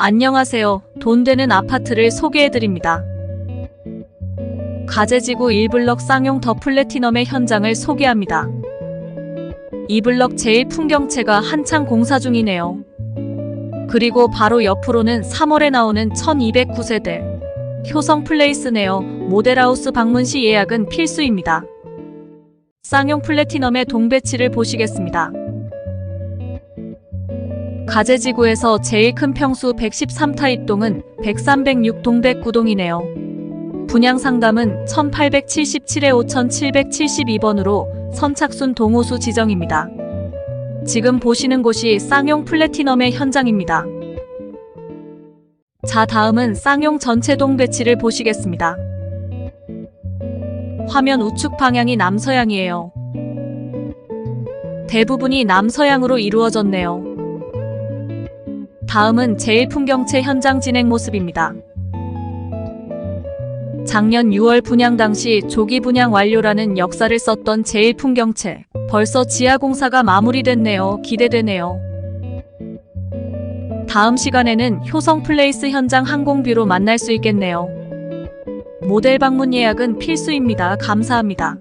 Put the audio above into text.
안녕하세요. 돈 되는 아파트를 소개해드립니다. 가재지구 1블럭 쌍용 더 플래티넘의 현장을 소개합니다. 이 블럭 제1 풍경채가 한창 공사 중이네요. 그리고 바로 옆으로는 3월에 나오는 1209세대 효성 플레이스네요. 모델하우스 방문 시 예약은 필수입니다. 쌍용 플래티넘의 동배치를 보시겠습니다. 가재지구에서 제일 큰 평수 113타 입동은 10306 동백구동이네요. 분양 상담은 1877에 5772번으로 선착순 동호수 지정입니다. 지금 보시는 곳이 쌍용 플래티넘의 현장입니다. 자, 다음은 쌍용 전체 동 배치를 보시겠습니다. 화면 우측 방향이 남서향이에요. 대부분이 남서향으로 이루어졌네요. 다음은 제1풍경채 현장 진행 모습입니다. 작년 6월 분양 당시 조기 분양 완료라는 역사를 썼던 제1풍경채. 벌써 지하 공사가 마무리됐네요. 기대되네요. 다음 시간에는 효성 플레이스 현장 항공뷰로 만날 수 있겠네요. 모델 방문 예약은 필수입니다. 감사합니다.